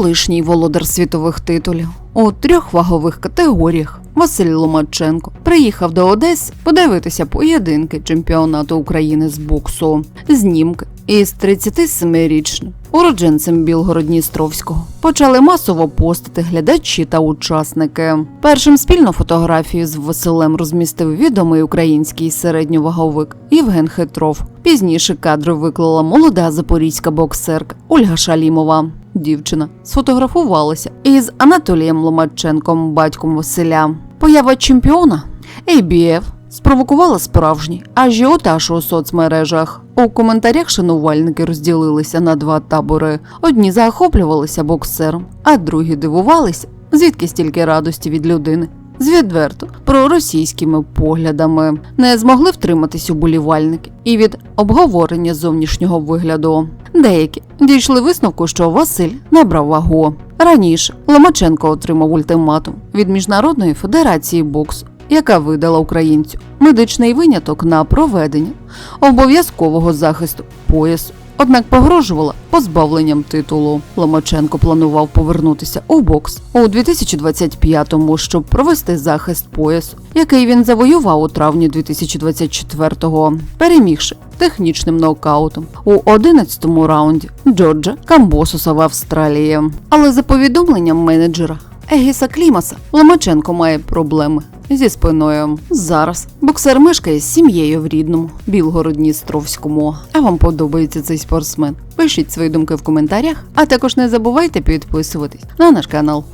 колишній володар світових титулів у трьох вагових категоріях. Василь Ломаченко приїхав до Одеси подивитися поєдинки чемпіонату України з боксу. Знімки із 37-річним уродженцем Білгород-Дністровського почали масово постити глядачі та учасники. Першим спільну фотографію з Василем розмістив відомий український середньоваговик Євген Хитров. Пізніше кадри виклала молода запорізька боксерка Ольга Шалімова. Дівчина сфотографувалася із Анатолієм Ломаченком, батьком Василя. Поява чемпіона ABF спровокувала справжній ажіотаж у соцмережах. У коментарях шанувальники розділилися на два табори. Одні захоплювалися боксером, а другі дивувалися, звідки стільки радості від людини. З відверто проросійськими поглядами не змогли втриматись уболівальники і від обговорення зовнішнього вигляду. Деякі дійшли висновку, що Василь набрав вагу. Раніше Ломаченко отримав ультиматум від Міжнародної федерації боксу, яка видала українцю медичний виняток на проведення обов'язкового захисту поясу. Однак погрожувала позбавленням титулу. Ломаченко планував повернутися у бокс у 2025-му, щоб провести захист поясу, який він завоював у травні 2024-го, перемігши технічним нокаутом у 11-му раунді Джорджа Камбосуса в Австралії. Але за повідомленням менеджера Егіса Клімаса, Ломаченко має проблеми зі спиною. Зараз боксер мешкає з сім'єю в рідному Білгородністровському. А вам подобається цей спортсмен? Пишіть свої думки в коментарях, а також не забувайте підписуватись на наш канал.